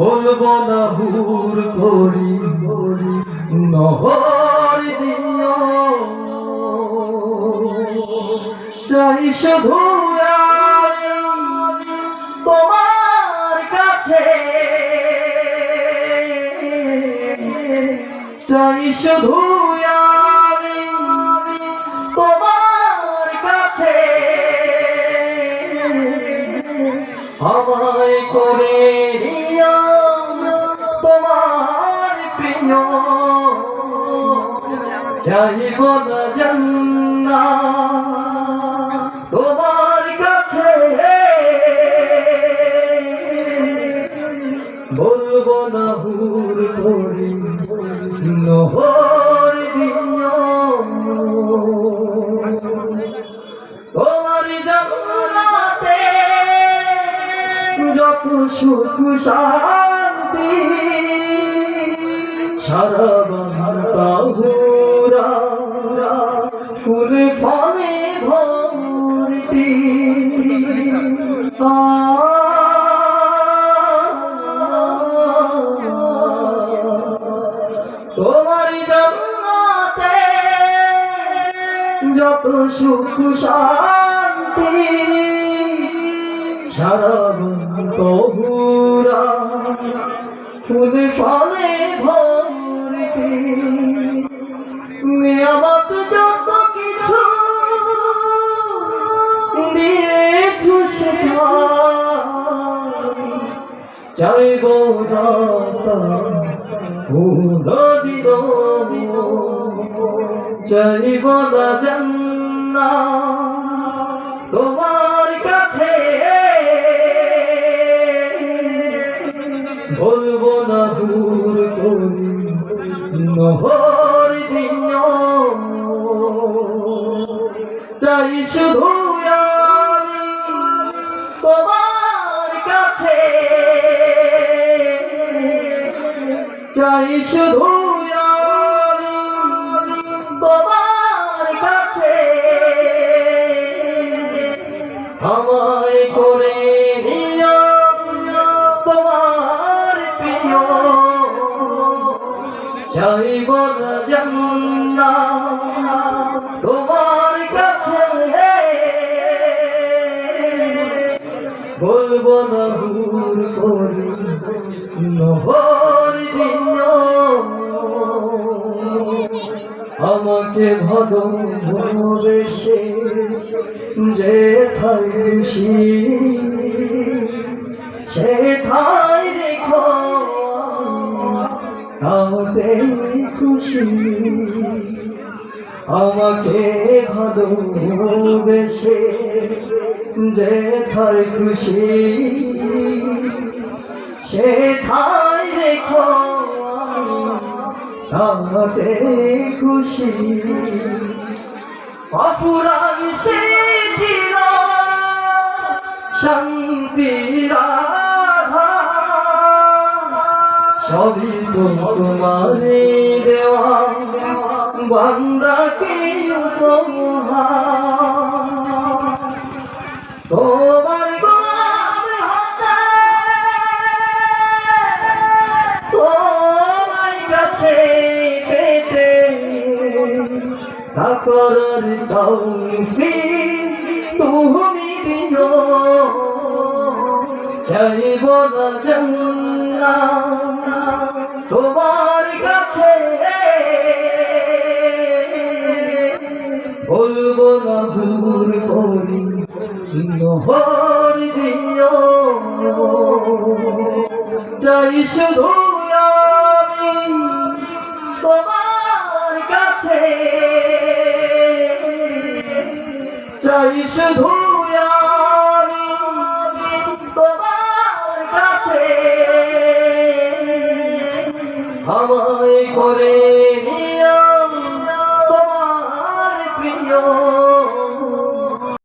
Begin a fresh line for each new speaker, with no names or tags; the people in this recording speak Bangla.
বলব না হুর করি করি, নহর দিও। চাই শুধু তোমার কাছে। চাই শুধু আমায় করে নিও। তোমার প্রিয়। চাইব না জান্না তোমার কাছে। বলব না হুর করি নহর দিও। তোমার জগন্নাথে যত সুখ শান্তি সারা ফুল ফলে ভর্তি তোমার জন্মতে যত সুখ শান্তি সারা ফুল ফলে ভর্তি নিয়ামত যত কিছু দিয়েছু সেটা চাইব দিল। চাইব না জান্না চাই শুধু আমি তোমার কাছে। চাই শুধু আমি তোমার কাছে। আমায় করে তোমার প্রিয়। চাইব না বলব না ভুল করি নহর আমাকে ভালোবেসে যে থাই সে থাই রেখো তাতে খুশি। আমাকে ভালোবেসে যে থাই খুশি, সে থাই রেখো তাতে খুশি অপুরাণ সে চির শান্তির আধার। সবই তো তোমারে দেওয়া বান্দাকে উপহার? তোমার গোলাম হাতে তোমার তুমি দিও। চাইব না জান্না নহর দিও। চাই শুধু আমি তোমার কাছে। চাই শুধু আমি তোমার কাছে। আমায় করে